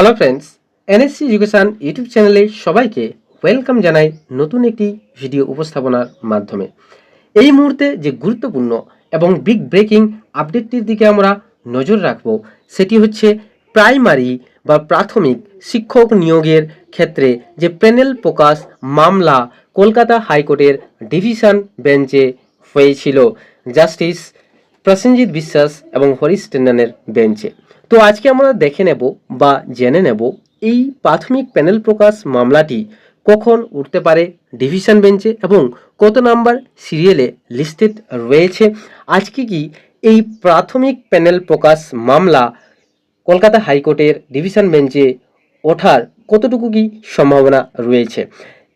Hello friends NSC education YouTube চ্যানেলে সবাইকে welcome জানাই নতুন একটি ভিডিও উপস্থাপনার মাধ্যমে। এই মুহূর্তে যে গুরুত্বপূর্ণ এবং বিগ ব্রেকিং আপডেটটির দিকে আমরা নজর রাখব, সেটি হচ্ছে প্রাইমারি বা প্রাথমিক শিক্ষক নিয়োগের ক্ষেত্রে যে প্যানেল প্রকাশ মামলা কলকাতা হাইকোর্টের ডিভিশন বেঞ্চে হয়েছিল জাস্টিস প্রসেনজিৎ বিশ্বাস এবং হরিশ টেন্ডনের বেঞ্চে তো আজকে আমরা দেখে নেব বা জেনে নেব এই প্রাথমিক প্যানেল প্রকাশ মামলাটি কখন উঠতে পারে ডিভিশন বেঞ্চে এবং কত নাম্বার সিরিয়ালে লিস্টেড রয়েছে। আজকে কি এই প্রাথমিক প্যানেল প্রকাশ মামলা কলকাতা হাইকোর্টের ডিভিশন বেঞ্চে ওঠার কতটুকু কি সম্ভাবনা রয়েছে?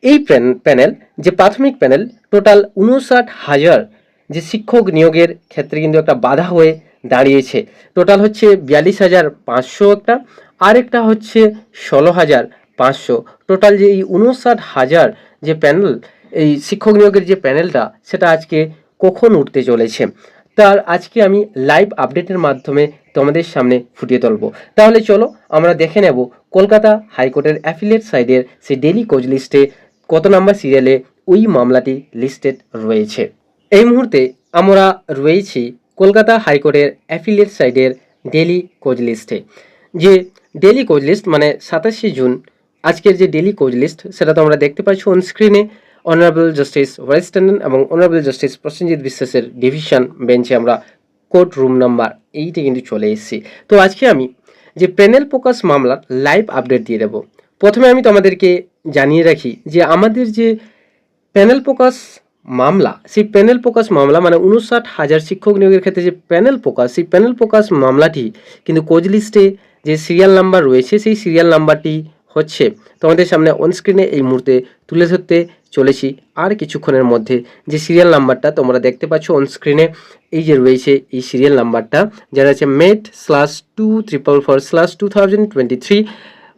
এই প্যান- প্যানেল, যে প্রাথমিক প্যানেল, টোটাল উনষাট হাজার যে শিক্ষক নিয়োগের ক্ষেত্রে কিন্তু একটা বাধা হয়ে দাঁড়িয়েছে। টোটাল হচ্ছে বিয়াল্লিশ হাজার পাঁচশো একটা, আরেকটা হচ্ছে ষোলো হাজার পাঁচশো। টোটাল যে এই উনষাট হাজার যে প্যানেল এই শিক্ষক নিয়োগের যে প্যানেলটা সেটা আজকে কখন উঠতে চলেছে? তার আজকে আমি লাইভ আপডেটের মাধ্যমে তোমাদের সামনে ফুটিয়ে তুলবো। তাহলে চলো আমরা দেখে নেব কলকাতা হাইকোর্টের অ্যাফিলিয়েট সাইডের সেই ডেলি কোচ লিস্টে কত নাম্বার সিরিয়ালে ওই মামলাটি লিস্টেড রয়েছে। এই মুহূর্তে আমরা রয়েছি কলকাতা হাইকোর্টের অ্যাফিলিয়েট সাইডের ডেলি কোচ লিস্টে। যে ডেলি কোচ লিস্ট মানে সাতাশে জুন, আজকের যে ডেলি কোচ লিস্ট, সেটা তো আমরা দেখতে পাচ্ছি অন স্ক্রিনে অনারেবল জাস্টিস ওয়াইস ট্যান্ডন এবং অনারেবল জাস্টিস প্রসেনজিৎ বিশ্বাসের ডিভিশন বেঞ্চে আমরা কোর্ট রুম নাম্বার এইটে কিন্তু চলে এসেছি। তো আজকে আমি যে প্যানেল প্রকাশ মামলার লাইভ আপডেট দিয়ে দেবো। প্রথমে আমি তোমাদেরকে জানিয়ে রাখি যে আমাদের যে প্যানেল প্রকাশ মামলা, সেই প্যানেল প্রকাশ মামলা মানে উনষাট হাজার শিক্ষক নিয়োগের ক্ষেত্রে যে প্যানেল প্রকাশ সেই প্যানেল প্রকাশ মামলাটি কিন্তু কোচ লিস্টে যে সিরিয়াল নাম্বার রয়েছে, সেই সিরিয়াল নাম্বারটি হচ্ছে তোমাদের সামনে অনস্ক্রিনে এই মুহূর্তে তুলে ধরতে চলেছি। আর কিছুক্ষণের মধ্যে যে সিরিয়াল নাম্বারটা তোমরা দেখতে পাচ্ছ অনস্ক্রিনে এই যে রয়েছে এই সিরিয়াল নাম্বারটা যারা হচ্ছে mat slash two triple four slash two thousand twenty three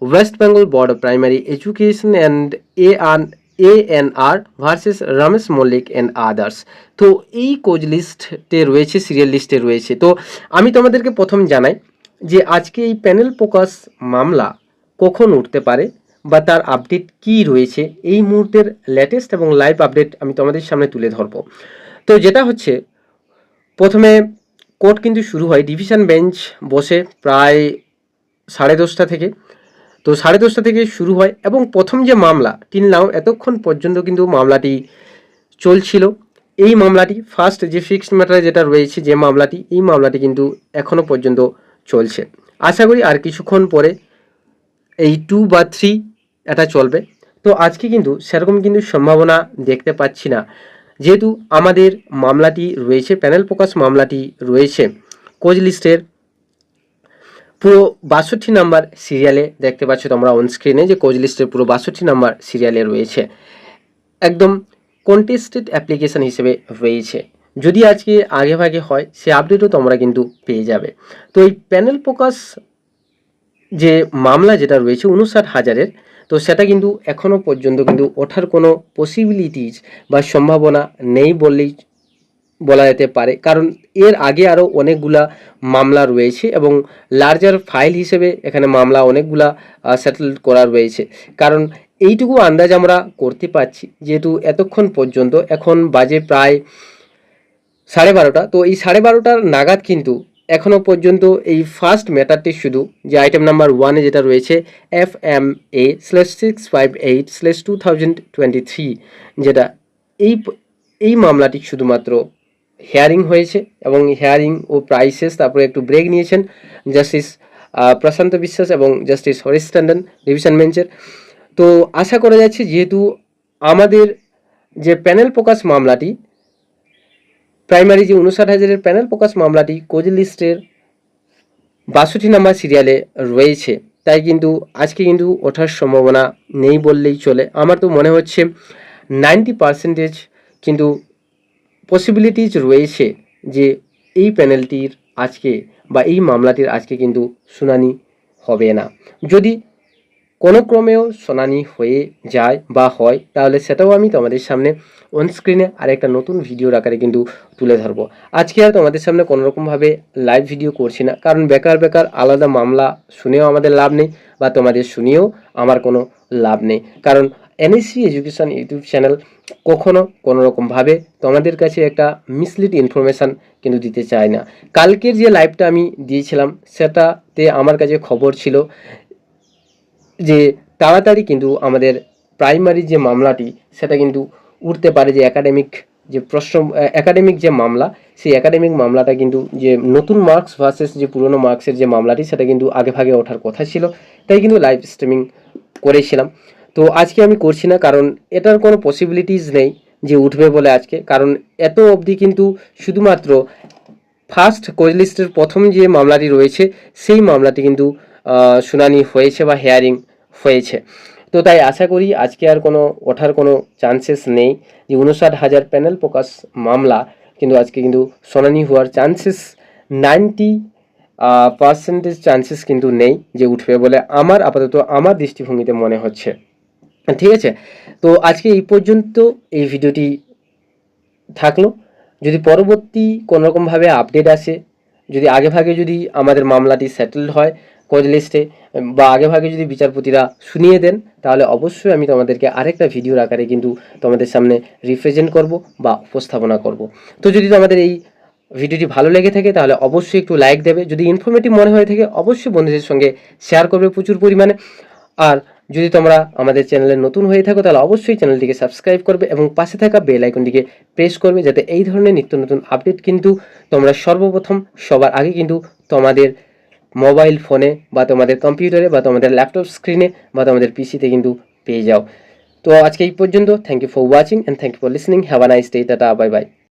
West Bengal board of primary education and a un A N R versus Ramesh Mallick and others তো এই কোচ লিস্টে রয়েছে সিরিয়াল লিস্টে রয়েছে। তো আমি তোমাদেরকে প্রথম জানাই যে আজকে এই প্যানেল প্রকাশ মামলা কখন উঠতে পারে বা তার আপডেট কি রয়েছে। এই মুহূর্তের লেটেস্ট এবং লাইভ আপডেট আমি তোমাদের সামনে তুলে ধরবো। তো যেটা হচ্ছে, প্রথমে কোর্ট কিন্তু শুরু হয় ডিভিশন বেঞ্চ বসে প্রায় সাড়ে দশটা থেকে। তো সাড়ে দশটা থেকে শুরু হয় এবং প্রথম যে মামলা টিল নাও এতক্ষণ পর্যন্ত কিন্তু মামলাটি চলছিল। এই মামলাটি ফার্স্ট যে ফিক্সড ম্যাটারে যেটা রয়েছে, যে মামলাটি, এই মামলাটি কিন্তু এখনও পর্যন্ত চলছে। আশা করি আর কিছুক্ষণ পরে এই টু বা থ্রি এটা চলবে। তো আজকে কিন্তু সেরকম কিন্তু সম্ভাবনা দেখতে পাচ্ছি না। যেহেতু আমাদের মামলাটি রয়েছে প্যানেল প্রকাশ মামলাটি রয়েছে কোচ লিস্টের পুরো বাষট্টি নাম্বার সিরিয়ালে দেখতে পাচ্ছ তোমরা অন স্ক্রিনে যে কোচ লিস্টের পুরো বাষট্টি নাম্বার সিরিয়ালে রয়েছে। একদম কন্টেস্টেড অ্যাপ্লিকেশন হিসেবে রয়েছে। যদি আজকে আগে ভাগে হয়, সে আপডেটও তোমরা কিন্তু পেয়ে যাবে। তো এই প্যানেল প্রকাশ যে মামলা যেটা রয়েছে উনষাট হাজারের, তো সেটা কিন্তু এখনও পর্যন্ত কিন্তু ওঠার কোনো পসিবিলিটিজ বা সম্ভাবনা নেই বললেই বলা যেতে পারে। কারণ এর আগে আরও অনেকগুলা মামলা রয়েছে এবং লার্জার ফাইল হিসেবে এখানে মামলা অনেকগুলা সেটেল করা রয়েছে। কারণ এইটুকু আন্দাজ আমরা করতে পারছি, যেহেতু এতক্ষণ পর্যন্ত এখন বাজে প্রায় সাড়ে বারোটা। তো এই সাড়ে বারোটার নাগাদ কিন্তু এখনও পর্যন্ত এই ফার্স্ট ম্যাটারটি শুধু যে আইটেম নাম্বার ওয়ানে যেটা রয়েছে F M A slash six five eight slash two thousand twenty three যেটা এই এই মামলাটি শুধুমাত্র হেয়ারিং হয়েছে এবং হেয়ারিং ও প্রাইসেস, তারপরে একটু ব্রেক নিয়েছেন জাস্টিস প্রশান্ত বিশ্বাস এবং জাস্টিস হরিশ ট্যান্ডন ডিভিশন বেঞ্চের তো আশা করা যাচ্ছে যেহেতু আমাদের যে প্যানেল প্রকাশ মামলাটি প্রাইমারি যে উনষাট হাজারের প্যানেল প্রকাশ মামলাটি কোচ লিস্টের বাষট্টি নাম্বার সিরিয়ালে রয়েছে। তাই কিন্তু আজকে কিন্তু ওঠার সম্ভাবনা নেই বললেই চলে। আমার তো মনে হচ্ছে নাইনটি পার্সেন্টেজ কিন্তু পসিবিলিটিজ রয়েছে যে এই প্যানেলটির আজকে বা এই মামলাটির আজকে কিন্তু শুনানি হবে না। যদি কোনো ক্রমেও শুনানি হয়ে যায় বা হয়, তাহলে সেটাও আমি তোমাদের সামনে অন স্ক্রিনে আরেকটা নতুন ভিডিওর আকারে কিন্তু তুলে ধরবো। আজকে আর তোমাদের সামনে কোনোরকমভাবে লাইভ ভিডিও করছি না, কারণ বেকার বেকার আলাদা মামলা শুনেও আমাদের লাভ নেই বা তোমাদের শুনিয়েও আমার কোনো লাভ নেই। কারণ এনএসসি এডুকেশন ইউটিউব চ্যানেল কখনো কোনো রকমভাবে তোমাদের কাছে একটা মিসলিড ইনফরমেশান কিন্তু দিতে চায় না। কালকের যে লাইভটা আমি দিয়েছিলাম, সেটাতে আমার কাছে খবর ছিল যে তাড়াতাড়ি কিন্তু আমাদের প্রাইমারি যে মামলাটি, সেটা কিন্তু উঠতে পারে যে একাডেমিক যে প্রশ্ন একাডেমিক যে মামলা, সেই একাডেমিক মামলাটা কিন্তু যে নতুন মার্কস ভার্সেস যে পুরনো মার্কসের যে মামলাটি, সেটা কিন্তু আগে ভাগে ওঠার কথা ছিল। তাই কিন্তু লাইভ স্ট্রিমিং করেছিলাম। তো আজকে আমি করছি না, কারণ এটার কোনো পসিবিলিটিস নেই যে উঠবে বলে আজকে। কারণ এত অবধি কিন্তু শুধুমাত্র ফার্স্ট কোচ লিস্টের প্রথম যে মামলাটি রয়েছে, সেই মামলাটি কিন্তু শুনানি হয়েছে বা হেয়ারিং হয়েছে। তো তাই আশা করি আজকে আর কোনো ওঠার কোনো চান্সেস নেই যে উনষাট হাজার প্যানেল প্রকাশ মামলা কিন্তু আজকে কিন্তু শুনানি হওয়ার চান্সেস নাইনটি পার্সেন্টেজ চান্সেস কিন্তু নেই যে উঠবে বলে আমার আপাতত আমার দৃষ্টিভঙ্গিতে মনে হচ্ছে। ঠিক আছে? তো আজকে এই পর্যন্ত এই ভিডিওটি থাকল। যদি পরবর্তী কোনোরকমভাবে আপডেট আসে, যদি আগে ভাগে যদি আমাদের মামলাটি সেটেলড হয় কোচ লিস্টে বা আগে ভাগে যদি বিচারপতিরা শুনিয়ে দেন, তাহলে অবশ্যই আমি তোমাদেরকে আরেকটা ভিডিওর আকারে কিন্তু তোমাদের সামনে রিপ্রেজেন্ট করব বা উপস্থাপনা করব। তো যদি তোমাদের এই ভিডিওটি ভালো লেগে থাকে, তাহলে অবশ্যই একটু লাইক দেবে। যদি ইনফরমেটিভ মনে হয়ে থাকে, অবশ্যই বন্ধুদের সঙ্গে শেয়ার করবে প্রচুর পরিমাণে। আর যদি তোমরা আমাদের চ্যানেলে নতুন হয়ে থাকো, তাহলে অবশ্যই চ্যানেলটিকে সাবস্ক্রাইব করবে এবং পাশে থাকা বেল আইকনটিকে প্রেস করবে যাতে এই ধরনের নিত্য নতুন আপডেট কিন্তু তোমরা সর্বপ্রথম সবার আগে কিন্তু তোমাদের মোবাইল ফোনে বা তোমাদের কম্পিউটারে বা তোমাদের ল্যাপটপ স্ক্রিনে বা তোমাদের পিসিতে কিন্তু পেয়ে যাও। তো আজকে এই পর্যন্ত thank you for watching and thank you for listening have a nice day tata bye bye